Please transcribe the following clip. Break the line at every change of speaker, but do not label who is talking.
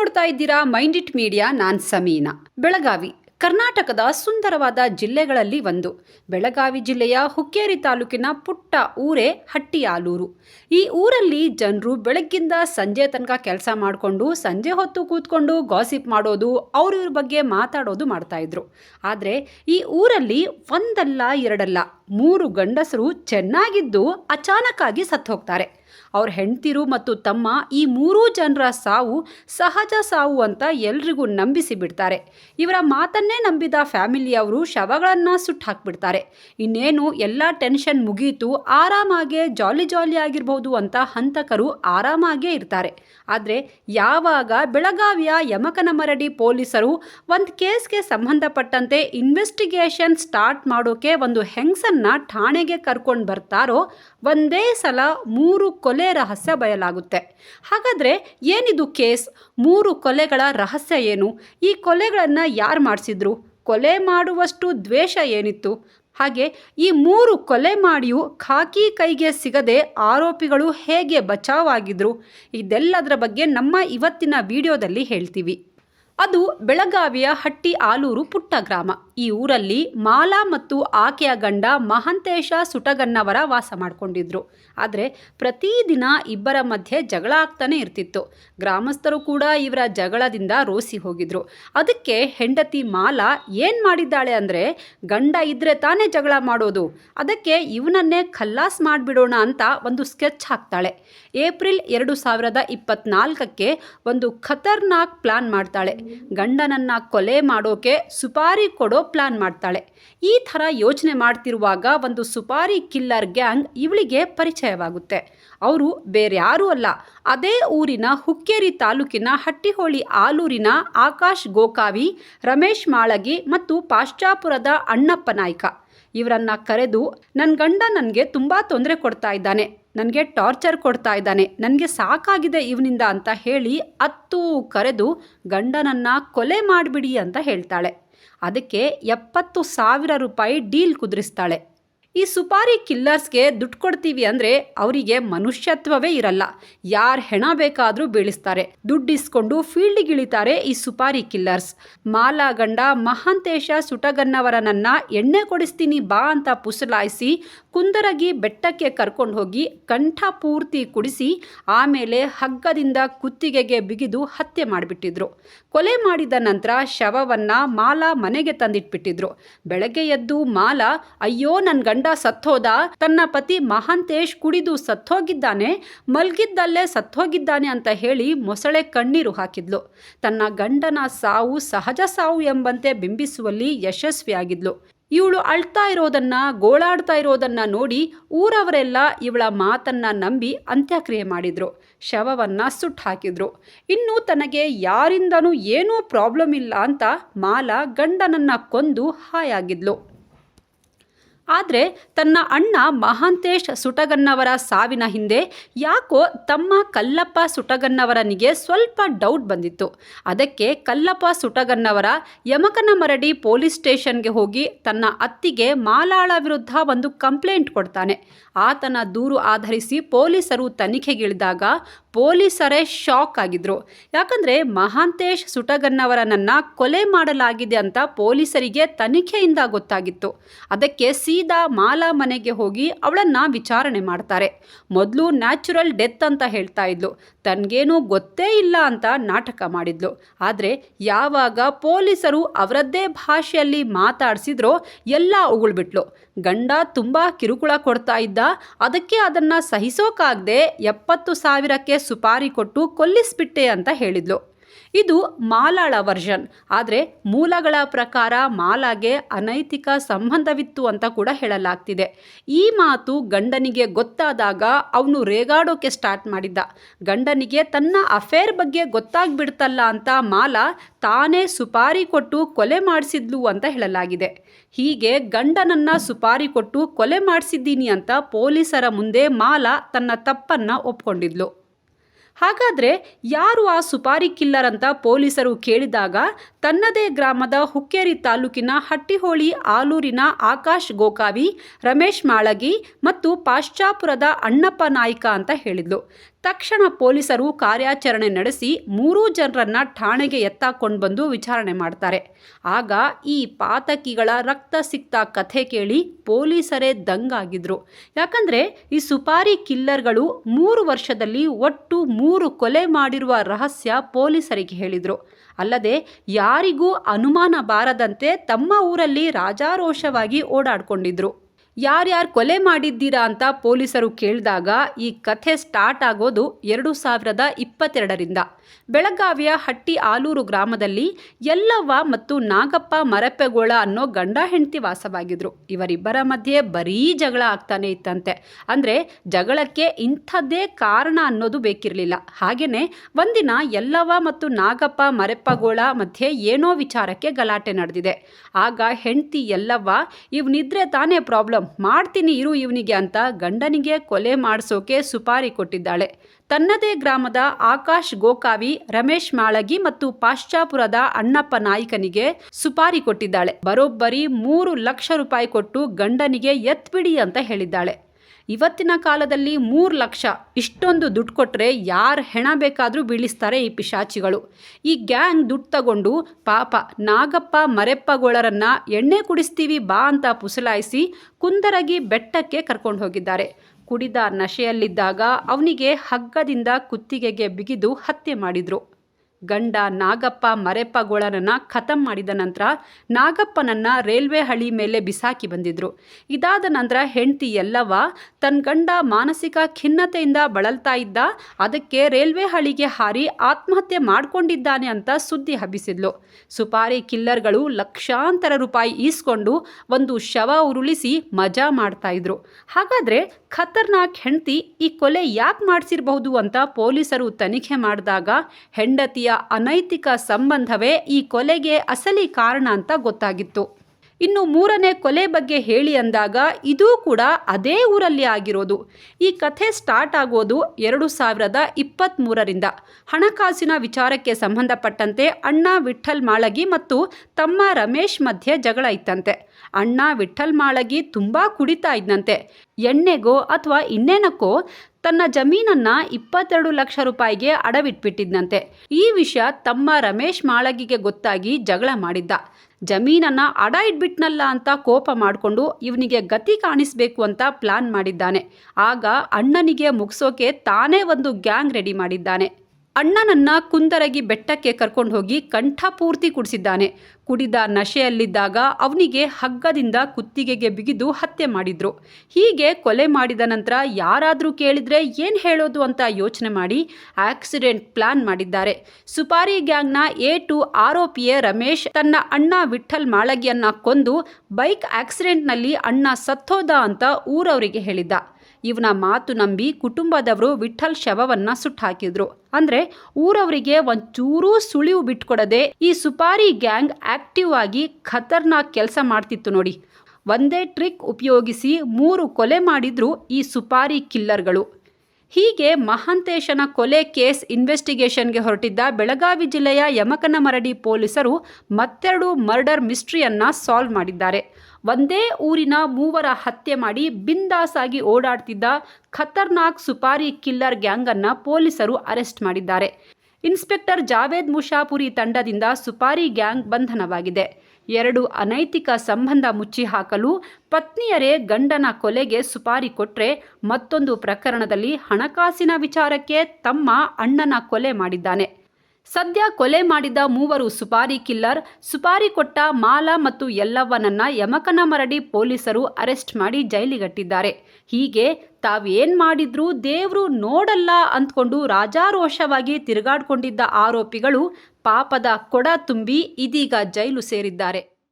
ನೋಡ್ತಾ ಇದ್ದೀರಾ mind it media, ನಾನ್ ಸಮೀನಾ. ಬೆಳಗಾವಿ, ಕರ್ನಾಟಕದ ಸುಂದರವಾದ ಜಿಲ್ಲೆಗಳಲ್ಲಿ ಒಂದು. ಬೆಳಗಾವಿ ಜಿಲ್ಲೆಯ ಹುಕ್ಕೇರಿ ತಾಲೂಕಿನ ಪುಟ್ಟ ಊರೇ ಹಟ್ಟಿಯಾಲೂರು. ಈ ಊರಲ್ಲಿ ಜನರು ಬೆಳಗ್ಗಿಂದ ಸಂಜೆ ತನಕ ಕೆಲಸ ಮಾಡಿಕೊಂಡು, ಸಂಜೆ ಹೊತ್ತು ಕೂತ್ಕೊಂಡು ಗಾಸಿಪ್ ಮಾಡೋದು ಅವ್ರಿವ್ರ ಬಗ್ಗೆ ಮಾತಾಡೋದು ಮಾಡ್ತಾಯಿದ್ರು ಆದರೆ ಈ ಊರಲ್ಲಿ ಒಂದಲ್ಲ ಎರಡಲ್ಲ, ಮೂರು ಗಂಡಸರು ಚೆನ್ನಾಗಿದ್ದು ಅಚಾನಕ್ಕಾಗಿ ಸತ್ತು ಹೋಗ್ತಾರೆ ಅವ್ರ ಹೆಂಡ್ತಿರು ಮತ್ತು ತಮ್ಮ ಈ ಮೂರೂ ಜನರ ಸಾವು ಸಹಜ ಸಾವು ಅಂತ ಎಲ್ರಿಗೂ ನಂಬಿಸಿ ಬಿಡ್ತಾರೆ. ಇವರ ಮಾತನ್ನೇ ನಂಬಿದ ಫ್ಯಾಮಿಲಿಯವರು ಶವಗಳನ್ನು ಸುಟ್ಟು ಹಾಕ್ಬಿಡ್ತಾರೆ. ಇನ್ನೇನು ಎಲ್ಲ ಟೆನ್ಷನ್ ಮುಗೀತು, ಆರಾಮಾಗೆ ಜಾಲಿ ಜಾಲಿ ಆಗಿರ್ಬೋದು ಅಂತ ಹಂತಕರು ಆರಾಮಾಗೇ ಇರ್ತಾರೆ. ಆದರೆ ಯಾವಾಗ ಬೆಳಗಾವಿಯ ಯಮಕನಮರಡಿ ಪೊಲೀಸರು ಒಂದು ಕೇಸ್ಗೆ ಸಂಬಂಧಪಟ್ಟಂತೆ ಇನ್ವೆಸ್ಟಿಗೇಷನ್ ಸ್ಟಾರ್ಟ್ ಮಾಡೋಕೆ ಒಂದು ಹೆಂಗ್ಸನ್ನ ಠಾಣೆಗೆ ಕರ್ಕೊಂಡು ಬರ್ತಾರೋ, ಒಂದೇ ಸಲ ಮೂರು ಕೊಲೆ ರಹಸ್ಯ ಬಯಲಾಗುತ್ತೆ. ಹಾಗಾದರೆ ಏನಿದು ಕೇಸ್? ಮೂರು ಕೊಲೆಗಳ ರಹಸ್ಯ ಏನು? ಈ ಕೊಲೆಗಳನ್ನು ಯಾರು ಮಾಡಿಸಿದ್ರು? ಕೊಲೆ ಮಾಡುವಷ್ಟು ದ್ವೇಷ ಏನಿತ್ತು? ಹಾಗೆ ಈ ಮೂರು ಕೊಲೆ ಮಾಡಿಯೂ ಖಾಕಿ ಕೈಗೆ ಸಿಗದೆ ಆರೋಪಿಗಳು ಹೇಗೆ ಬಚಾವಾಗಿದ್ರು ಇದೆಲ್ಲದರ ಬಗ್ಗೆ ನಮ್ಮ ಇವತ್ತಿನ ವಿಡಿಯೋದಲ್ಲಿ ಹೇಳ್ತೀವಿ. ಅದು ಬೆಳಗಾವಿಯ ಹಟ್ಟಿ ಆಲೂರು ಪುಟ್ಟ ಗ್ರಾಮ. ಈ ಊರಲ್ಲಿ ಮಾಲಾ ಮತ್ತು ಆಕೆಯ ಗಂಡ ಮಹಂತೇಶ ಸುಟಗನ್ನವರ ವಾಸ ಮಾಡಿಕೊಂಡಿದ್ರು. ಆದರೆ ಪ್ರತಿದಿನ ಇಬ್ಬರ ಮಧ್ಯೆ ಜಗಳ ಆಗ್ತಾನೆ ಇರ್ತಿತ್ತು. ಗ್ರಾಮಸ್ಥರು ಕೂಡ ಇವರ ಜಗಳದಿಂದ ರೋಸಿ ಹೋಗಿದ್ರು. ಅದಕ್ಕೆ ಹೆಂಡತಿ ಮಾಲಾ ಏನು ಮಾಡಿದ್ದಾಳೆ ಅಂದರೆ, ಗಂಡ ಇದ್ರೆ ತಾನೇ ಜಗಳ ಮಾಡೋದು. ಅದಕ್ಕೆ ಇವನನ್ನೇ ಖಲ್ಲಾಸ್ ಮಾಡಿಬಿಡೋಣ ಅಂತ ಒಂದು ಸ್ಕೆಚ್ ಹಾಕ್ತಾಳೆ. ಏಪ್ರಿಲ್ ಎರಡು ಸಾವಿರದ ಇಪ್ಪತ್ನಾಲ್ಕಕ್ಕೆ ಒಂದು ಖತರ್ನಾಕ್ ಪ್ಲಾನ್ ಮಾಡ್ತಾಳೆ. ಗಂಡನನ್ನ ಕೊಲೆ ಮಾಡೋಕೆ ಸುಪಾರಿ ಕೊಡೋ ಪ್ಲಾನ್ ಮಾಡ್ತಾಳೆ. ಈ ಥರ ಯೋಚನೆ ಮಾಡ್ತಿರುವಾಗ ಒಂದು ಸುಪಾರಿ ಕಿಲ್ಲರ್ ಗ್ಯಾಂಗ್ ಇವಳಿಗೆ ಪರಿಚಯವಾಗುತ್ತೆ. ಅವರು ಬೇರ್ಯಾರೂ ಅಲ್ಲ, ಅದೇ ಊರಿನ ಹುಕ್ಕೇರಿ ತಾಲೂಕಿನ ಹಟ್ಟಿಹೋಳಿ ಆಲೂರಿನ ಆಕಾಶ್ ಗೋಕಾವಿ, ರಮೇಶ್ ಮಾಳಗಿ ಮತ್ತು ಪಾಶ್ಚಾಪುರದ ಅಣ್ಣಪ್ಪ ನಾಯ್ಕ. ಇವರನ್ನ ಕರೆದು ನನ್ನ ಗಂಡ ನನಗೆ ತುಂಬ ತೊಂದರೆ ಕೊಡ್ತಾ ಇದ್ದಾನೆ. ನನಗೆ ಟಾರ್ಚರ್ ಕೊಡ್ತಾ ಇದ್ದಾನೆ, ನನಗೆ ಸಾಕಾಗಿದೆ ಇವನಿಂದ ಅಂತ ಹೇಳಿ ಅತ್ತು ಕರೆದು ಗಂಡನನ್ನು ಕೊಲೆ ಮಾಡಿಬಿಡಿ ಅಂತ ಹೇಳ್ತಾಳೆ. ಅದಕ್ಕೆ ಎಪ್ಪತ್ತು ಸಾವಿರ ರೂಪಾಯಿ ಡೀಲ್ ಕುದುರಿಸ್ತಾಳೆ. ಈ ಸುಪಾರಿ ಕಿಲ್ಲರ್ಸ್ಗೆ ದುಡ್ಡು ಕೊಡ್ತೀವಿ ಅಂದರೆ ಅವರಿಗೆ ಮನುಷ್ಯತ್ವವೇ ಇರಲ್ಲ. ಯಾರು ಹೆಣ ಬೇಕಾದರೂ ಬೀಳಿಸ್ತಾರೆ. ದುಡ್ಡು ಇಸ್ಕೊಂಡು ಫೀಲ್ಡಿಗಿಳಿತಾರೆ ಈ ಸುಪಾರಿ ಕಿಲ್ಲರ್ಸ್. ಮಾಲಾ ಗಂಡ ಮಹಾಂತೇಶ ಸುಟಗನ್ನವರನನ್ನ ಎಣ್ಣೆ ಕೊಡಿಸ್ತೀನಿ ಬಾ ಅಂತ ಪುಸಲಾಯಿಸಿ ಕುಂದರಗಿ ಬೆಟ್ಟಕ್ಕೆ ಕರ್ಕೊಂಡು ಹೋಗಿ ಕಂಠ ಪೂರ್ತಿ ಕುಡಿಸಿ ಆಮೇಲೆ ಹಗ್ಗದಿಂದ ಕುತ್ತಿಗೆಗೆ ಬಿಗಿದು ಹತ್ಯೆ ಮಾಡಿಬಿಟ್ಟಿದ್ರು. ಕೊಲೆ ಮಾಡಿದ ನಂತರ ಶವವನ್ನು ಮಾಲಾ ಮನೆಗೆ ತಂದಿಟ್ಬಿಟ್ಟಿದ್ರು. ಬೆಳಗ್ಗೆ ಎದ್ದು ಮಾಲಾ, ಅಯ್ಯೋ ನನ್ನ ಸತ್ತೋದ, ತನ್ನ ಪತಿ ಮಹಾಂತೇಶ್ ಕುಡಿದು ಸತ್ತೋಗಿದ್ದಾನೆ, ಮಲ್ಗಿದ್ದಲ್ಲೇ ಸತ್ತೋಗಿದ್ದಾನೆ ಅಂತ ಹೇಳಿ ಮೊಸಳೆ ಕಣ್ಣೀರು ಹಾಕಿದ್ಲು. ತನ್ನ ಗಂಡನ ಸಾವು ಸಹಜ ಸಾವು ಎಂಬಂತೆ ಬಿಂಬಿಸುವಲ್ಲಿ ಯಶಸ್ವಿಯಾಗಿದ್ಲು. ಇವಳು ಅಳ್ತಾ ಇರೋದನ್ನ, ಗೋಳಾಡ್ತಾ ಇರೋದನ್ನ ನೋಡಿ ಊರವರೆಲ್ಲ ಇವಳ ಮಾತನ್ನ ನಂಬಿ ಅಂತ್ಯಕ್ರಿಯೆ ಮಾಡಿದ್ರು. ಶವವನ್ನ ಸುಟ್ಟು ಹಾಕಿದ್ರು. ಇನ್ನು ತನಗೆ ಯಾರಿಂದನೂ ಏನೂ ಪ್ರಾಬ್ಲಮ್ ಇಲ್ಲ ಅಂತ ಮಾಲ ಗಂಡನನ್ನ ಕೊಂದು ಹಾಯಾಗಿದ್ಲು. ಆದರೆ ತನ್ನ ಅಣ್ಣ ಮಹಾಂತೇಶ್ ಸುಟಗನ್ನವರ ಸಾವಿನ ಹಿಂದೆ ಯಾಕೋ ತಮ್ಮ ಕಲ್ಲಪ್ಪ ಸುಟಗನ್ನವರನಿಗೆ ಸ್ವಲ್ಪ ಡೌಟ್ ಬಂದಿತ್ತು. ಅದಕ್ಕೆ ಕಲ್ಲಪ್ಪ ಸುಟಗನ್ನವರ ಯಮಕನ ಮರಡಿ ಪೊಲೀಸ್ ಸ್ಟೇಷನ್ಗೆ ಹೋಗಿ ತನ್ನ ಅತ್ತಿಗೆ ಮಾಲಾಳ ವಿರುದ್ಧ ಒಂದು ಕಂಪ್ಲೇಂಟ್ ಕೊಡ್ತಾನೆ. ಆತನ ದೂರು ಆಧರಿಸಿ ಪೊಲೀಸರು ತನಿಖೆಗಿಳಿದಾಗ ಪೊಲೀಸರೇ ಶಾಕ್ ಆಗಿದ್ರು. ಯಾಕಂದರೆ ಮಹಾಂತೇಶ್ ಸುಟಗನ್ನವರನನ್ನ ಕೊಲೆ ಮಾಡಲಾಗಿದೆ ಅಂತ ಪೊಲೀಸರಿಗೆ ತನಿಖೆಯಿಂದ ಗೊತ್ತಾಗಿತ್ತು. ಅದಕ್ಕೆ ಸೀದಾ ಮಾಲಾ ಮನೆಗೆ ಹೋಗಿ ಅವಳನ್ನ ವಿಚಾರಣೆ ಮಾಡ್ತಾರೆ. ಮೊದಲು ನ್ಯಾಚುರಲ್ ಡೆತ್ ಅಂತ ಹೇಳ್ತಾ ಇದ್ಲು. ತನಗೇನೂ ಗೊತ್ತೇ ಇಲ್ಲ ಅಂತ ನಾಟಕ ಮಾಡಿದ್ಲು. ಆದರೆ ಯಾವಾಗ ಪೊಲೀಸರು ಅವರದ್ದೇ ಭಾಷೆಯಲ್ಲಿ ಮಾತಾಡಿಸಿದ್ರೋ ಎಲ್ಲ ಉಗುಳ್ಬಿಟ್ಲು. ಗಂಡ ತುಂಬ ಕಿರುಕುಳ ಕೊಡ್ತಾ ಇದ್ದ. ಅದಕ್ಕೆ ಅದನ್ನು ಸಹಿಸೋಕಾಗದೆ ಎಪ್ಪತ್ತು ಸಾವಿರಕ್ಕೆ ಸುಪಾರಿ ಕೊಟ್ಟು ಕೊಲ್ಲಿಸ್ಬಿಟ್ಟೆ ಅಂತ ಹೇಳಿದ್ಲು. ಇದು ಮಾಲಾಳ ವರ್ಷನ್ ಆದರೆ ಮೂಲಗಳ ಪ್ರಕಾರ ಮಾಲಾಗೆ ಅನೈತಿಕ ಸಂಬಂಧವಿತ್ತು ಅಂತ ಕೂಡ ಹೇಳಲಾಗ್ತಿದೆ. ಈ ಮಾತು ಗಂಡನಿಗೆ ಗೊತ್ತಾದಾಗ ಅವನು ರೇಗಾಡೋಕೆ ಸ್ಟಾರ್ಟ್ ಮಾಡಿದ್ದ. ಗಂಡನಿಗೆ ತನ್ನ ಅಫೇರ್ ಬಗ್ಗೆ ಗೊತ್ತಾಗ್ಬಿಡ್ತಲ್ಲ ಅಂತ ಮಾಲಾ ತಾನೇ ಸುಪಾರಿ ಕೊಟ್ಟು ಕೊಲೆ ಮಾಡಿಸಿದ್ಲು ಅಂತ ಹೇಳಲಾಗಿದೆ. ಹೀಗೆ ಗಂಡನನ್ನ ಸುಪಾರಿ ಕೊಟ್ಟು ಕೊಲೆ ಮಾಡಿಸಿದ್ದೀನಿ ಅಂತ ಪೊಲೀಸರ ಮುಂದೆ ಮಾಲಾ ತನ್ನ ತಪ್ಪನ್ನು ಒಪ್ಕೊಂಡಿದ್ಲು. ಹಾಗಾದರೆ ಯಾರು ಆ ಸುಪಾರಿ ಕಿಲ್ಲರ್ ಅಂತ ಪೊಲೀಸರು ಕೇಳಿದಾಗ ತನ್ನದೇ ಗ್ರಾಮದ ಹುಕ್ಕೇರಿ ತಾಲೂಕಿನ ಹಟ್ಟಿಹೋಳಿ ಆಲೂರಿನ ಆಕಾಶ್ ಗೋಕಾವಿ, ರಮೇಶ್ ಮಾಳಗಿ ಮತ್ತು ಪಾಶ್ಚಾಪುರದ ಅಣ್ಣಪ್ಪ ನಾಯ್ಕ ಅಂತ ಹೇಳಿದ್ಲು. ತಕ್ಷಣ ಪೊಲೀಸರು ಕಾರ್ಯಾಚರಣೆ ನಡೆಸಿ ಮೂರೂ ಜನರನ್ನ ಠಾಣೆಗೆ ಎತ್ತಾಕೊಂಡು ಬಂದು ವಿಚಾರಣೆ ಮಾಡ್ತಾರೆ. ಆಗ ಈ ಪಾತಕಿಗಳ ರಕ್ತ ಸಿಕ್ತ ಕಥೆ ಕೇಳಿ ಪೊಲೀಸರೇ ದಂಗಾಗಿದ್ರು. ಯಾಕಂದ್ರೆ ಈ ಸುಪಾರಿ ಕಿಲ್ಲರ್ಗಳು ಮೂರು ವರ್ಷದಲ್ಲಿ ಒಟ್ಟು ಮೂರು ಕೊಲೆ ಮಾಡಿರುವ ರಹಸ್ಯ ಪೊಲೀಸರಿಗೆ ಹೇಳಿದರು. ಅಲ್ಲದೆ ಯಾರಿಗೂ ಅನುಮಾನ ಬಾರದಂತೆ ತಮ್ಮ ಊರಲ್ಲಿ ರಾಜಾರೋಷವಾಗಿ ಓಡಾಡ್ಕೊಂಡಿದ್ರು. ಯಾರ್ಯಾರು ಕೊಲೆ ಮಾಡಿದ್ದೀರಾ ಅಂತ ಪೊಲೀಸರು ಕೇಳಿದಾಗ ಈ ಕಥೆ ಸ್ಟಾರ್ಟ್ ಆಗೋದು ಎರಡು ಸಾವಿರದ ಇಪ್ಪತ್ತೆರಡರಿಂದ. ಬೆಳಗಾವಿಯ ಹಟ್ಟಿ ಆಲೂರು ಗ್ರಾಮದಲ್ಲಿ ಯಲ್ಲವ್ವ ಮತ್ತು ನಾಗಪ್ಪ ಮರಪ್ಪೆಗೋಳ ಅನ್ನೋ ಗಂಡ ಹೆಂಡತಿ ವಾಸವಾಗಿದ್ರು. ಇವರಿಬ್ಬರ ಮಧ್ಯೆ ಬರೀ ಜಗಳ ಆಗ್ತಾನೆ ಇತ್ತಂತೆ. ಅಂದರೆ ಜಗಳಕ್ಕೆ ಇಂಥದ್ದೇ ಕಾರಣ ಅನ್ನೋದು ಬೇಕಿರಲಿಲ್ಲ. ಹಾಗೆಯೇ ಒಂದಿನ ಯಲ್ಲವ್ವ ಮತ್ತು ನಾಗಪ್ಪ ಮರೆಪ್ಪಗೋಳ ಮಧ್ಯೆ ಏನೋ ವಿಚಾರಕ್ಕೆ ಗಲಾಟೆ ನಡೆದಿದೆ. ಆಗ ಹೆಂಡತಿ ಯಲ್ಲವ್ವ, ಇವನಿದ್ರೆ ತಾನೇ ಪ್ರಾಬ್ಲಮ್. ಮಾಡ್ತೀನಿ ಇರು ಇವನಿಗೆ ಅಂತ ಗಂಡನಿಗೆ ಕೊಲೆ ಮಾಡಿಸೋಕೆ ಸುಪಾರಿ ಕೊಟ್ಟಿದ್ದಾಳೆ. ತನ್ನದೇ ಗ್ರಾಮದ ಆಕಾಶ್ ಗೋಕಾವಿ, ರಮೇಶ್ ಮಾಳಗಿ ಮತ್ತು ಪಾಶ್ಚಾಪುರದ ಅಣ್ಣಪ್ಪ ನಾಯ್ಕನಿಗೆ ಸುಪಾರಿ ಕೊಟ್ಟಿದ್ದಾಳೆ. ಬರೋಬ್ಬರಿ ಮೂರು ಲಕ್ಷ ರೂಪಾಯಿ ಕೊಟ್ಟು ಗಂಡನಿಗೆ ಎತ್ಬಿಡಿ ಅಂತ ಹೇಳಿದ್ದಾಳೆ. ಇವತ್ತಿನ ಕಾಲದಲ್ಲಿ ಮೂರು ಲಕ್ಷ. ಇಷ್ಟೊಂದು ದುಡ್ಡು ಕೊಟ್ಟರೆ ಯಾರು ಹೆಣ ಬೇಕಾದರೂ ಬೀಳಿಸ್ತಾರೆ ಈ ಪಿಶಾಚಿಗಳು. ಈ ಗ್ಯಾಂಗ್ ದುಡ್ಡು ತಗೊಂಡು ಪಾಪ ನಾಗಪ್ಪ ಮರೆಪ್ಪಗೋಳರನ್ನು ಎಣ್ಣೆ ಕುಡಿಸ್ತೀವಿ ಬಾ ಅಂತ ಪುಸಲಾಯಿಸಿ ಕುಂದರಗಿ ಬೆಟ್ಟಕ್ಕೆ ಕರ್ಕೊಂಡು ಹೋಗಿದ್ದಾರೆ. ಕುಡಿದ ನಶೆಯಲ್ಲಿದ್ದಾಗ ಅವನಿಗೆ ಹಗ್ಗದಿಂದ ಕುತ್ತಿಗೆಗೆ ಬಿಗಿದು ಹತ್ಯೆ ಮಾಡಿದ್ರು. ಗಂಡ ನಾಗಪ್ಪ ಮರೆಪ್ಪಗೋಳನನ್ನ ಖತಮ್ ಮಾಡಿದ ನಂತರ ನಾಗಪ್ಪನನ್ನ ರೈಲ್ವೆ ಹಳಿ ಮೇಲೆ ಬಿಸಾಕಿ ಬಂದಿದ್ರು. ಇದಾದ ನಂತರ ಹೆಂಡತಿ ಎಲ್ಲವ ತನ್ನ ಗಂಡ ಮಾನಸಿಕ ಖಿನ್ನತೆಯಿಂದ ಬಳಲ್ತಾ ಇದ್ದ, ಅದಕ್ಕೆ ರೈಲ್ವೆ ಹಳಿಗೆ ಹಾರಿ ಆತ್ಮಹತ್ಯೆ ಮಾಡಿಕೊಂಡಿದ್ದಾನೆ ಅಂತ ಸುದ್ದಿ ಹಬ್ಬಿಸಿದ್ಲು. ಸುಪಾರಿ ಕಿಲ್ಲರ್ಗಳು ಲಕ್ಷಾಂತರ ರೂಪಾಯಿ ಈಸ್ಕೊಂಡು ಒಂದು ಶವ ಉರುಳಿಸಿ ಮಜಾ ಮಾಡ್ತಾ ಇದ್ರು. ಹಾಗಾದ್ರೆ ಖತರ್ನಾಕ್ ಹೆಂಡತಿ ಈ ಕೊಲೆ ಯಾಕೆ ಮಾಡಿಸಿರಬಹುದು ಅಂತ ಪೊಲೀಸರು ತನಿಖೆ ಮಾಡಿದಾಗ ಹೆಂಡತಿಯ ಅನೈತಿಕ ಸಂಬಂಧವೇ ಈ ಕೊಲೆಗೆ ಅಸಲಿ ಕಾರಣ ಅಂತ ಗೊತ್ತಾಗಿತ್ತು. ಇನ್ನು ಮೂರನೇ ಕೊಲೆ ಬಗ್ಗೆ ಹೇಳಿ ಅಂದಾಗ ಇದೂ ಕೂಡ ಅದೇ ಊರಲ್ಲಿ ಆಗಿರೋದು. ಈ ಕಥೆ ಸ್ಟಾರ್ಟ್ ಆಗೋದು ಎರಡು ಸಾವಿರದ ಇಪ್ಪತ್ತ್ಮೂರರಿಂದ ಹಣಕಾಸಿನ ವಿಚಾರಕ್ಕೆ ಸಂಬಂಧಪಟ್ಟಂತೆ ಅಣ್ಣ ವಿಠಲ್ ಮಾಳಗಿ ಮತ್ತು ತಮ್ಮ ರಮೇಶ್ ಮಧ್ಯೆ ಜಗಳ ಇತ್ತಂತೆ. ಅಣ್ಣ ವಿಠಲ್ ಮಾಳಗಿ ತುಂಬ ಕುಡಿತಾ ಇದ್ದಂತೆ ಎಣ್ಣೆಗೋ ಅಥವಾ ಇನ್ನೇನಕ್ಕೋ ತನ್ನ ಜಮೀನನ್ನ ಇಪ್ಪತ್ತೆರಡು ಲಕ್ಷ ರೂಪಾಯಿಗೆ ಅಡವಿಟ್ಬಿಟ್ಟಿದ್ನಂತೆ. ಈ ವಿಷಯ ತಮ್ಮ ರಮೇಶ್ ಮಾಳಗಿಗೆ ಗೊತ್ತಾಗಿ ಜಗಳ ಮಾಡಿದ್ದ. ಜಮೀನನ್ನ ಅಡ ಇಟ್ಬಿಟ್ನಲ್ಲ ಅಂತ ಕೋಪ ಮಾಡಿಕೊಂಡು ಇವನಿಗೆ ಗತಿ ಕಾಣಿಸ್ಬೇಕು ಅಂತ ಪ್ಲಾನ್ ಮಾಡಿದ್ದಾನೆ. ಆಗ ಅಣ್ಣನಿಗೆ ಮುಗಿಸೋಕೆ ತಾನೇ ಒಂದು ಗ್ಯಾಂಗ್ ರೆಡಿ ಮಾಡಿದ್ದಾನೆ. ಅಣ್ಣನನ್ನ ಕುಂದರಗಿ ಬೆಟ್ಟಕ್ಕೆ ಕರ್ಕೊಂಡು ಹೋಗಿ ಕಂಠಪೂರ್ತಿ ಕುಡಿಸಿದ್ದಾನೆ. ಕುಡಿದ ನಶೆಯಲ್ಲಿದ್ದಾಗ ಅವನಿಗೆ ಹಗ್ಗದಿಂದ ಕುತ್ತಿಗೆಗೆ ಬಿಗಿದು ಹತ್ಯೆ ಮಾಡಿದ್ರು. ಹೀಗೆ ಕೊಲೆ ಮಾಡಿದ ನಂತರ ಯಾರಾದರೂ ಕೇಳಿದರೆ ಏನು ಹೇಳೋದು ಅಂತ ಯೋಚನೆ ಮಾಡಿ ಆಕ್ಸಿಡೆಂಟ್ ಪ್ಲಾನ್ ಮಾಡಿದ್ದಾರೆ. ಸುಪಾರಿ ಗ್ಯಾಂಗ್ನ ಎ ಟು ಆರೋಪಿಯೇ ರಮೇಶ್ ತನ್ನ ಅಣ್ಣ ವಿಠಲ್ ಮಾಳಗಿಯನ್ನ ಕೊಂದು ಬೈಕ್ ಆಕ್ಸಿಡೆಂಟ್ನಲ್ಲಿ ಅಣ್ಣ ಸತ್ತೋದ ಅಂತ ಊರವರಿಗೆ ಹೇಳಿದ್ದ. ಇವನ ಮಾತು ನಂಬಿ ಕುಟುಂಬದವರು ವಿಠಲ್ ಶವವನ್ನ ಸುಟ್ಟಾಕಿದ್ರು. ಅಂದ್ರೆ ಊರವರಿಗೆ ಒಂಚೂರೂ ಸುಳಿವು ಬಿಟ್ಕೊಡದೆ ಈ ಸುಪಾರಿ ಗ್ಯಾಂಗ್ ಆಕ್ಟಿವ್ ಆಗಿ ಖತರ್ನಾಕ್ ಕೆಲಸ ಮಾಡ್ತಿತ್ತು ನೋಡಿ. ಒಂದೇ ಟ್ರಿಕ್ ಉಪಯೋಗಿಸಿ ಮೂರು ಕೊಲೆ ಮಾಡಿದ್ರು ಈ ಸುಪಾರಿ ಕಿಲ್ಲರ್ಗಳು. ಹೀಗೆ ಮಹಾಂತೇಶನ ಕೊಲೆ ಕೇಸ್ ಇನ್ವೆಸ್ಟಿಗೇಷನ್ಗೆ ಹೊರಟಿದ್ದ ಬೆಳಗಾವಿ ಜಿಲ್ಲೆಯ ಯಮಕನಮರಡಿ ಪೊಲೀಸರು ಮತ್ತೆರಡು ಮರ್ಡರ್ ಮಿಸ್ಟ್ರಿಯನ್ನ ಸಾಲ್ವ್ ಮಾಡಿದ್ದಾರೆ. ಒಂದೇ ಊರಿನ ಮೂವರ ಹತ್ಯೆ ಮಾಡಿ ಬಿಂದಾಸಾಗಿ ಓಡಾಡ್ತಿದ್ದ ಖತರ್ನಾಕ್ ಸುಪಾರಿ ಕಿಲ್ಲರ್ ಗ್ಯಾಂಗನ್ನು ಪೊಲೀಸರು ಅರೆಸ್ಟ್ ಮಾಡಿದ್ದಾರೆ. ಇನ್ಸ್ಪೆಕ್ಟರ್ ಜಾವೇದ್ ಮುಷಾಪುರಿ ತಂಡದಿಂದ ಸುಪಾರಿ ಗ್ಯಾಂಗ್ ಬಂಧನವಾಗಿದೆ. ಎರಡು ಅನೈತಿಕ ಸಂಬಂಧ ಮುಚ್ಚಿ ಹಾಕಲು ಪತ್ನಿಯರೇ ಗಂಡನ ಕೊಲೆಗೆ ಸುಪಾರಿ ಕೊಟ್ಟರೆ ಮತ್ತೊಂದು ಪ್ರಕರಣದಲ್ಲಿ ಹಣಕಾಸಿನ ವಿಚಾರಕ್ಕೆ ತಮ್ಮ ಅಣ್ಣನ ಕೊಲೆ ಮಾಡಿದ್ದಾನೆ. ಸದ್ಯ ಕೊಲೆ ಮಾಡಿದ ಮೂವರು ಸುಪಾರಿ ಕಿಲ್ಲರ್, ಸುಪಾರಿ ಕೊಟ್ಟ ಮಾಲ ಮತ್ತು ಎಲ್ಲವ್ವನನ್ನ ಯಮಕನಮರಡಿ ಪೊಲೀಸರು ಅರೆಸ್ಟ್ ಮಾಡಿ ಜೈಲಿಗಟ್ಟಿದ್ದಾರೆ. ಹೀಗೆ ತಾವೇನ್ ಮಾಡಿದ್ರು ದೇವ್ರು ನೋಡಲ್ಲ ಅಂದ್ಕೊಂಡು ರಾಜಾರೋಷವಾಗಿ ತಿರುಗಾಡ್ಕೊಂಡಿದ್ದ ಆರೋಪಿಗಳು ಪಾಪದ ಕೊಡ ತುಂಬಿ ಇದೀಗ ಜೈಲು ಸೇರಿದ್ದಾರೆ.